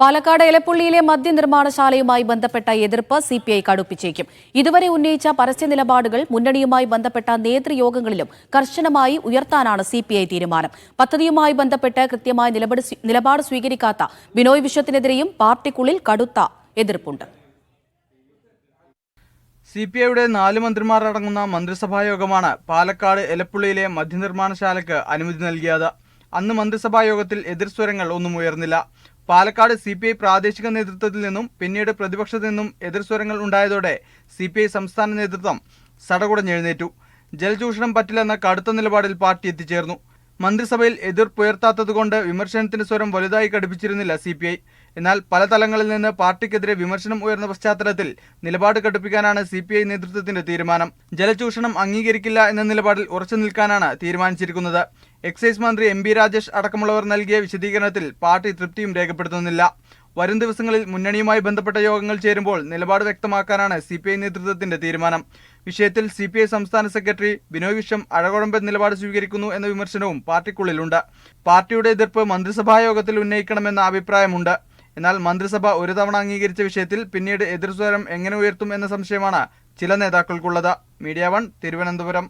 പാലക്കാട് എലപ്പുള്ളിയിലെ മദ്യനിർമ്മാണശാലയുമായി ബന്ധപ്പെട്ട എതിർപ്പ് C P I കടുപ്പിച്ചേക്കും. ഇതുവരെ ഉന്നയിച്ച പരസ്യ നിലപാടുകൾ മുന്നണിയുമായി ബന്ധപ്പെട്ട നേതൃയോഗങ്ങളിലും കർശനമായി ഉയർത്താനാണ് സി പി ഐ തീരുമാനം. പദ്ധതിയുമായി ബന്ധപ്പെട്ട് കൃത്യമായ നിലപാട് നിലപാട് സ്വീകരിക്കാത്ത ബിനോയ് വിശ്വത്തിനെതിരെയും പാർട്ടിക്കുള്ളിൽ കടുത്ത എതിർപ്പുണ്ട്. സി പി ഐയുടെ നാല് മന്ത്രിമാർ അടങ്ങുന്ന മന്ത്രിസഭാ യോഗമാണ് പാലക്കാട് എലപ്പുള്ളിയിലെ മദ്യനിർമ്മാണശാലയ്ക്ക് അനുമതി നൽകിയത്. അന്ന് മന്ത്രിസഭാ യോഗത്തിൽ എതിർസ്വരങ്ങൾ ഒന്നും ഉയർന്നില്ല. പാലക്കാട് സി പി ഐ പ്രാദേശിക നേതൃത്വത്തിൽ നിന്നും പിന്നീട് പ്രതിപക്ഷത്തു നിന്നും എതിർസ്വരങ്ങൾ ഉണ്ടായതോടെ സി പി ഐ സംസ്ഥാന നേതൃത്വം സടകുടഞ്ഞെഴുന്നേറ്റു ജലചൂഷണം പറ്റില്ലെന്ന കടുത്ത നിലപാടിൽ പാർട്ടി എത്തിച്ചേർന്നു. മന്ത്രിസഭയിൽ എതിർപ്പുയർത്താത്തതുകൊണ്ട് വിമർശനത്തിന്റെ സ്വരം വലുതായി കടുപ്പിച്ചിരുന്നില്ല സി പി ഐ എന്നാൽ പല തലങ്ങളിൽ നിന്ന് പാർട്ടിക്കെതിരെ വിമർശനം ഉയർന്ന പശ്ചാത്തലത്തിൽ നിലപാട് കടുപ്പിക്കാനാണ് സി പി ഐ നേതൃത്വത്തിന്റെ തീരുമാനം. ജലചൂഷണം അംഗീകരിക്കില്ല എന്ന നിലപാടിൽ ഉറച്ചു നിൽക്കാനാണ് തീരുമാനിച്ചിരിക്കുന്നത്. എക്സൈസ് മന്ത്രി എം ബി രാജേഷ് അടക്കമുള്ളവർ നൽകിയ വിശദീകരണത്തിൽ പാർട്ടി തൃപ്തിയും രേഖപ്പെടുത്തുന്നില്ല. വരും ദിവസങ്ങളിൽ മുന്നണിയുമായി ബന്ധപ്പെട്ട യോഗങ്ങൾ ചേരുമ്പോൾ നിലപാട് വ്യക്തമാക്കാനാണ് സി പി ഐ നേതൃത്വത്തിന്റെ തീരുമാനം. വിഷയത്തിൽ സി പി ഐ സംസ്ഥാന സെക്രട്ടറി ബിനോയ് വിശ്വം അഴകുഴമ്പൻ നിലപാട് സ്വീകരിക്കുന്നു എന്ന വിമർശനവും പാർട്ടിക്കുള്ളിലുണ്ട്. പാർട്ടിയുടെ എതിർപ്പ് മന്ത്രിസഭാ യോഗത്തിൽ ഉന്നയിക്കണമെന്ന അഭിപ്രായമുണ്ട്. എന്നാൽ മന്ത്രിസഭ ഒരു തവണ അംഗീകരിച്ച വിഷയത്തിൽ പിന്നീട് എതിർസ്വരം എങ്ങനെ ഉയർത്തും എന്ന സംശയമാണ് ചില നേതാക്കൾക്കുള്ളത്. Media one Thiruvananthapuram.